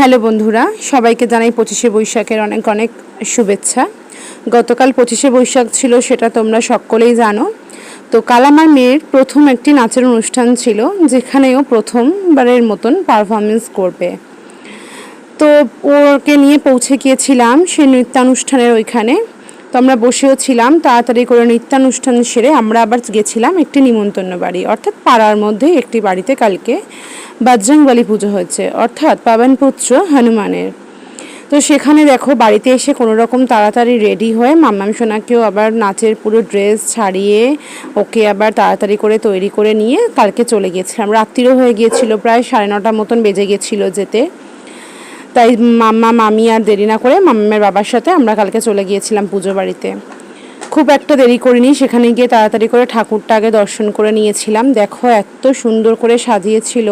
Hello বন্ধুরা, সবাইকে জানাই পঁচিশে বৈশাখের অনেক অনেক শুভেচ্ছা। গতকাল পঁচিশে বৈশাখ ছিল, সেটা তোমরা সকলেই জানো। তো কাল আমার মেয়ের প্রথম একটি নাচের অনুষ্ঠান ছিল যেখানেও প্রথমবারের মতন পারফরমেন্স করবে। তো ওকে নিয়ে পৌঁছে গিয়েছিলাম সে নৃত্যানুষ্ঠানের ওইখানে। তো আমরা বসেও ছিলাম, তাড়াতাড়ি করে নৃত্যানুষ্ঠান সেরে আমরা আবার গেছিলাম একটি নিমন্ত্রণ বাড়ি, অর্থাৎ পাড়ার মধ্যেই একটি বাড়িতে কালকে বজরংবলী পুজো হচ্ছে অর্থাৎ পাবনপুত্র হনুমানের। তো সেখানে দেখো বাড়িতে এসে কোনো রকম তাড়াতাড়ি রেডি হয়ে মাম্মাম সোনাকেও আবার নাচের পুরো ড্রেস ছাড়িয়ে ওকে আবার তাড়াতাড়ি করে তৈরি করে নিয়ে কালকে চলে গিয়েছিলাম। রাত্রিরও হয়ে গিয়েছিল, প্রায় সাড়ে নটার মতন বেজে গেছিল যেতে। তাই মাম্মা, মামি আর দেরি না করে মাম্মামের বাবার সাথে আমরা কালকে চলে গিয়েছিলাম পুজো বাড়িতে। খুব একটা দেরি করিনি, সেখানে গিয়ে তাড়াতাড়ি করে ঠাকুরটা আগে দর্শন করে নিয়েছিলাম। দেখো এত সুন্দর করে সাজিয়েছিল।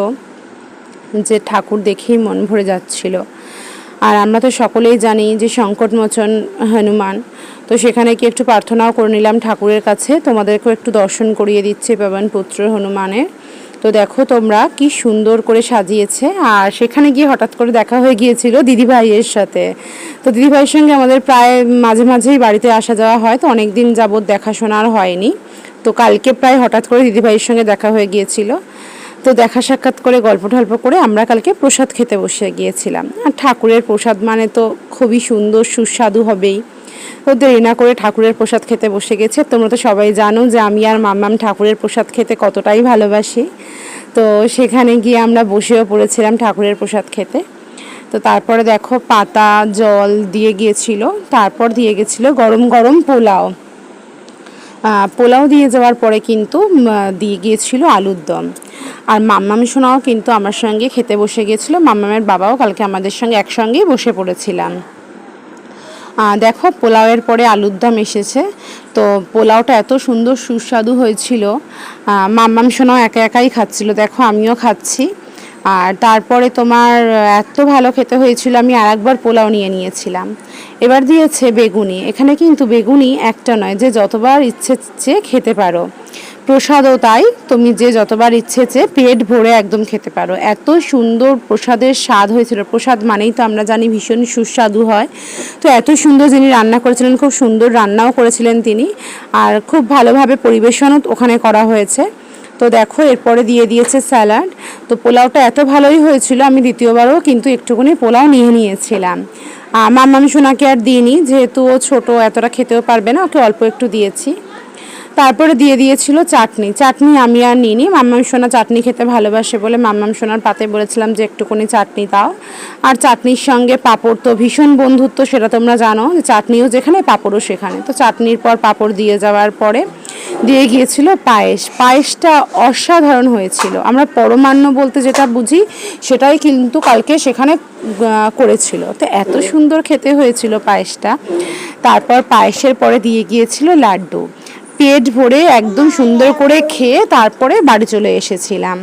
যে ঠাকুর দেখেই মন ভরে যাচ্ছিল। আর আমরা তো সকলেই জানি যে সংকটমোচন হনুমান। তো সেখানে কি একটু প্রার্থনাও করে নিলাম ঠাকুরের কাছে। তোমাদেরকেও একটু দর্শন করিয়ে দিচ্ছে পাবন পুত্র হনুমানের। তো দেখো তোমরা কি সুন্দর করে সাজিয়েছে। আর সেখানে গিয়ে হঠাৎ করে দেখা হয়ে গিয়েছিল দিদিভাইয়ের সাথে। তো দিদিভাইয়ের সঙ্গে আমাদের প্রায় মাঝে মাঝেই বাড়িতে আসা যাওয়া হয়। তো অনেক দিন যাবৎ দেখাশোনা আর হয়নি। তো কালকে প্রায় হঠাৎ করে দিদিভাইয়ের সঙ্গে দেখা হয়ে গিয়েছিল। তো দেখা সাক্ষাৎ করে, গল্প টল্প করে আমরা কালকে প্রসাদ খেতে বসে গিয়েছিলাম। আর ঠাকুরের প্রসাদ মানে তো খুবই সুন্দর, সুস্বাদু হবেই। তো দেরি না করে ঠাকুরের প্রসাদ খেতে বসে গেছে। তোমরা তো সবাই জানো যে আমি আর মাম্মাম ঠাকুরের প্রসাদ খেতে কতটাই ভালোবাসি। তো সেখানে গিয়ে আমরা বসেও পড়েছিলাম ঠাকুরের প্রসাদ খেতে। তো তারপরে দেখো পাতা, জল দিয়ে গিয়েছিল। তারপর দিয়ে গেছিল গরম গরম পোলাও। পোলাও দিয়ে যাওয়ার পরে কিন্তু দিয়ে গিয়েছিল আলুর দম। আর মাম্মাম সোনাও কিন্তু আমার সঙ্গে খেতে বসে গিয়েছিল। মাম্মামের বাবাও কালকে আমাদের সঙ্গে একসঙ্গেই বসে পড়েছিলাম। দেখো, পোলাওয়ের পরে আলুর দম এসেছে। তো পোলাওটা এত সুন্দর সুস্বাদু হয়েছিল। মাম্মাম সোনাও একা একাই খাচ্ছিল। দেখো, আমিও খাচ্ছি। আর তারপরে তোমার এত ভালো খেতে হয়েছিল, আমি আর একবার পোলাও নিয়ে নিয়েছিলাম। এবার দিয়েছে বেগুনি। এখানে কিন্তু বেগুনি একটা নয়, যে যতবার ইচ্ছে চেয়ে খেতে পারো। প্রসাদও তাই, তুমি যে যতবার ইচ্ছে চেয়ে পেট ভরে একদম খেতে পারো। এত সুন্দর প্রসাদের স্বাদ হয়েছিল। প্রসাদ মানেই তো আমরা জানি ভীষণ সুস্বাদু হয়। তো এত সুন্দর যিনি রান্না করেছিলেন, খুব সুন্দর রান্নাও করেছিলেন তিনি। আর খুব ভালোভাবে পরিবেশনও ওখানে করা হয়েছে। তো দেখো, এরপরে দিয়ে দিয়েছে স্যালাড। তো পোলাওটা এত ভালোই হয়েছিল, আমি দ্বিতীয়বারও কিন্তু একটুখানি পোলাও নিয়ে নিয়েছিলাম। মাম্মাম সোনাকে আর দিইনি, যেহেতু ও ছোটো, এতটা খেতেও পারবে না, ওকে অল্প একটু দিয়েছি। তারপরে দিয়ে দিয়েছিল চাটনি। চাটনি আমি আর নিইনি, মাম্মাম সোনা চাটনি খেতে ভালোবাসে বলে মাম্মাম সোনার পাতে বলেছিলাম যে, একটুখানি চাটনি দাও। আর চাটনির সঙ্গে পাঁপড় তো ভীষণ বন্ধুত্ব, সেটা তোমরা জানো চাটনিও যেখানে, পাঁপড়ও সেখানে। তো চাটনির পর পাঁপড় দিয়ে যাওয়ার পরে দিয়ে গিয়েছিল পায়েস। পায়েসটা অসাধারণ হয়েছিল। আমরা পরমান্ন বলতে যেটা বুঝি, সেটাই কিন্তু কালকে সেখানে করেছিল। তো এত সুন্দর খেতে হয়েছিল পায়েসটা। তারপর পায়েসের পরে দিয়ে গিয়েছিল লাড্ডু। পেট ভরে একদম সুন্দর করে খেয়ে তারপরে বাড়ি চলে এসেছিলাম।